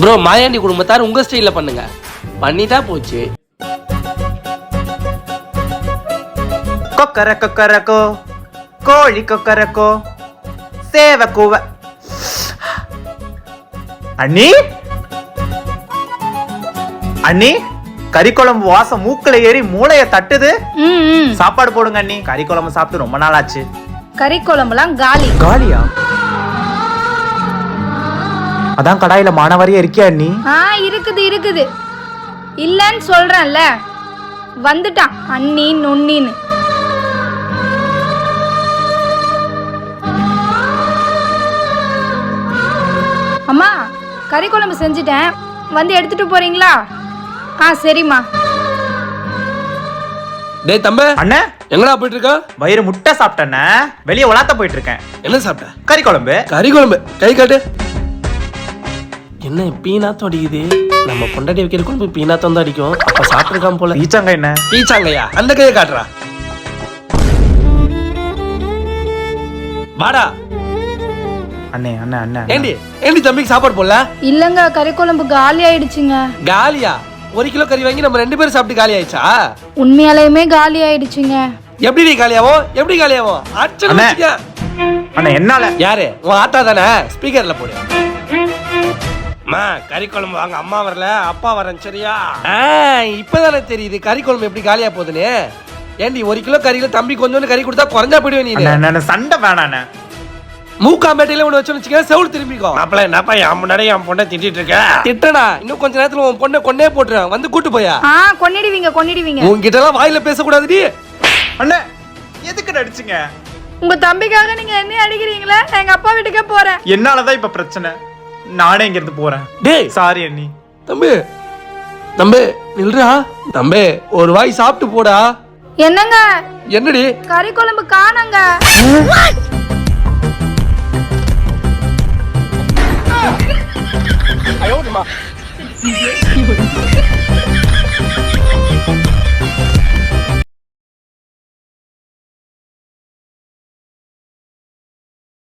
Bro Mayandi குடும்பத்தார் உங்க ஸ்டைல்ல பண்ணுங்க. பண்ணிட்டா போச்சு. கொக்கர கொக்கரக்கோ கோழி கொக்கரக்கோ சேவ கூவ. அண்ணி? அண்ணி கறி குழம்பு வாசம் மூக்குல ஏறி மூளைய தட்டுது. சாப்பாடு போடுங்க அண்ணி. கறி குழம்பு சாப்பிட்டு ரொம்ப நாள் ஆச்சு கறி குழம்புலாம் காலி. காலியா? அதான் கடாயில மானவரியா இருக்கியா அண்ணி ஆ இருக்குது இருக்குது. இல்லைன்னு சொல்றேன்ல. வந்துட்டான் அண்ணி நொண்ணின்னு. அம்மா கறி குழம்பு செஞ்சுட்டேன். வந்து எடுத்துட்டு போறீங்களா? ஆ சரிம்மா. டேய் தம்பி. அண்ணே. எங்கடா போயிட்டு இருக்க வயிறு முட்டை சாப்பிட்டேண்ணே. வெளியே உலாத்த போயிட்டு இருக்கேன் என்ன சாப்பிட்ட? கறி குழம்பு. கறி குழம்பு. கை காட்டு. என்ன பீனாத்தம் அடிக்குது? நம்ம பொண்டாட்டி வைக்கிற குழம்பு பீனாத்தம் தான் அடிக்கும். அப்ப சாப்பிட்டுருக்கான் போல. ஈச்சங்க என்ன பீச்சாங்கய்யா அந்த கையை காட்டுறா. வாடா. அண்ணே அண்ணே அண்ணே அண்ணே. ஏண்டி ஏண்டி தம்பிக்கு சாப்பாடு போடல? இல்லைங்க கறி குழம்பு காலி ஆயிடுச்சுங்க. காலியா? ஒரு கிலோ கறி வாங்கி நம்ம ரெண்டு பேரும் சாப்பிட்டு காலி ஆயிடுச்சா? உண்மையாலேயுமே காலி ஆயிடுச்சுங்க. எப்படி நீ காலியாவும் எப்படி காலியாவும் அச்சனை. அண்ணே என்னால? யாரு? உன் ஆத்தா தானே? ஸ்பீக்கர்ல போடு. அம்மா கறி குழம்பு வாங்க. அம்மா வரல அப்பா வரேன் சரியா? இப்பதானே தெரியுது. கறி குழம்பு எப்படி காலியா போகுதுன்னு? ஏண்டி ஒரு கிலோ கறியில தம்பி கொஞ்சோண்டு கறி கொடுத்தா குறைஞ்சா போயிடுவே நீ அண்ணே, அண்ணே, அண்ணே, சண்டை வேணாம் அண்ணே. மூக்காம்பேட்டையில ஒண்ணு வச்சு வச்சுக்க செவுள் திரும்பிக்கோ. மாப்பிள்ள என்னப்பா என் முன்னாடி என் பொண்ணை திட்டிட்டு இருக்க? திட்டடா. இன்னும் கொஞ்ச நேரத்துல உன் பொண்ணை கொண்டே போட்டுறேன் வந்து கூட்டு போயா? ஆ கொன்னிடுவீங்க கொன்னிடுவீங்க. உன்கிட்ட எல்லாம் வாயில பேசக்கூடாதுடி. அண்ணே எதுக்கு நடிச்சீங்க உங்க தம்பிக்காக நீங்க என்ன அடிக்கிறீங்களே? எங்க அப்பா வீட்டுக்கே போறேன். என்னாலதான் இப்ப பிரச்சனை? நானே இங்க இருந்து போறேன். டேய். சாரி அண்ணி. தம்பி தம்பி நில்றா. தம்பி ஒரு வாய் சாப்பிட்டு போடா. என்னங்க? என்னடி? கறி குழம்பு காணங்க. ஐயோ